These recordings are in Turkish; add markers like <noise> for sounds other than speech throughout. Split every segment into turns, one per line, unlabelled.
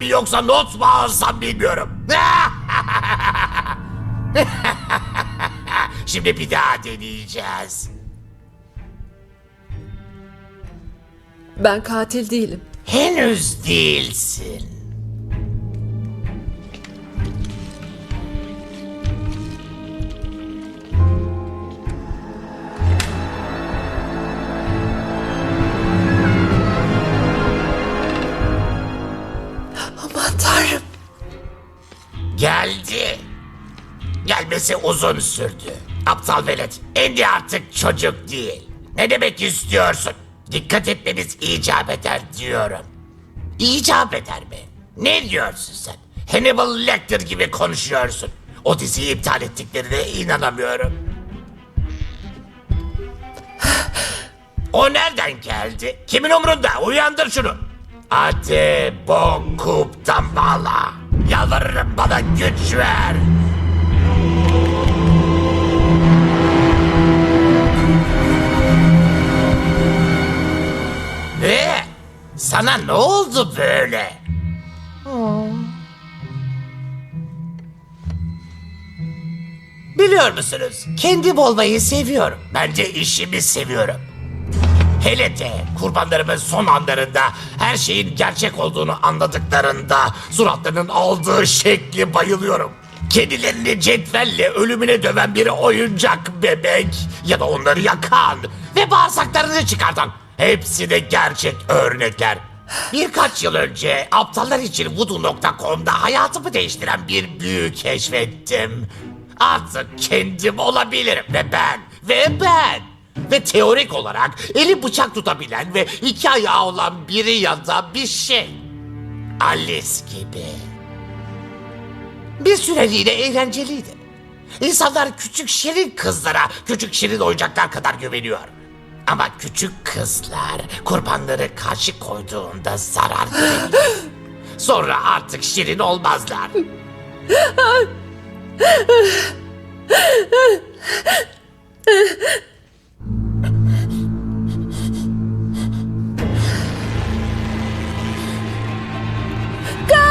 mi yoksa not mu alsam bilmiyorum. <laughs> Şimdi bir daha deneyeceğiz.
Ben katil değilim.
Henüz değilsin.
Tanrım.
Geldi. Gelmesi uzun sürdü. Aptal velet. Andy artık çocuk değil. Ne demek istiyorsun? Dikkat etmeniz icap eder diyorum. İcap eder mi? Ne diyorsun sen? Hannibal Lecter gibi konuşuyorsun. O diziyi iptal ettiklerine inanamıyorum. O nereden geldi? Kimin umrunda? Uyandır şunu. Hadi bokup dambala. Yalvarırım bana güç ver. Ne? Sana ne oldu böyle? Biliyor musunuz? Kendim olmayı seviyorum. Ben de işimi seviyorum. Hele de kurbanlarımın son anlarında her şeyin gerçek olduğunu anladıklarında suratlarının aldığı şekli bayılıyorum. Kedilerini cetvelle ölümüne döven bir oyuncak bebek ya da onları yakan ve bağırsaklarını çıkartan hepsi de gerçek örnekler. Birkaç yıl önce aptallar için voodoo.com'da hayatımı değiştiren bir büyü keşfettim. Artık kendim olabilirim ve ben ve ben ve teorik olarak eli bıçak tutabilen ve iki ayağı olan biri ya da bir şey. Alice gibi. Bir süreliğine eğlenceliydi. İnsanlar küçük şirin kızlara küçük şirin oyuncaklar kadar güveniyor. Ama küçük kızlar kurbanları karşı koyduğunda zarar. Sonra artık şirin olmazlar. <laughs>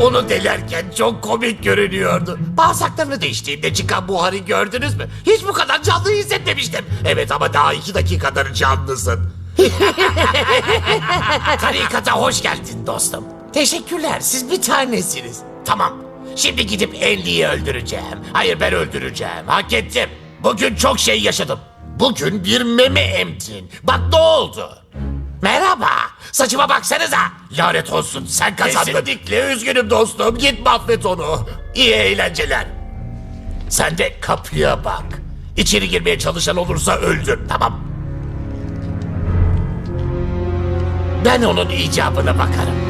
Onu delerken çok komik görünüyordu. Bağırsaklarını değiştiğinde çıkan buharı gördünüz mü? Hiç bu kadar canlı hissetmemiştim. Evet ama daha iki dakikadır canlısın. <laughs> Tarikata hoş geldin dostum. Teşekkürler siz bir tanesiniz. Tamam şimdi gidip Andy'yi öldüreceğim. Hayır ben öldüreceğim. Hak ettim. Bugün çok şey yaşadım. Bugün bir meme emdin. Bak ne oldu? Merhaba. Saçıma baksanıza. Lanet olsun sen kazandın. Kesinlikle üzgünüm dostum. Git mahvet onu. İyi eğlenceler. Sen de kapıya bak. İçeri girmeye çalışan olursa öldür. Tamam. Ben onun icabına bakarım.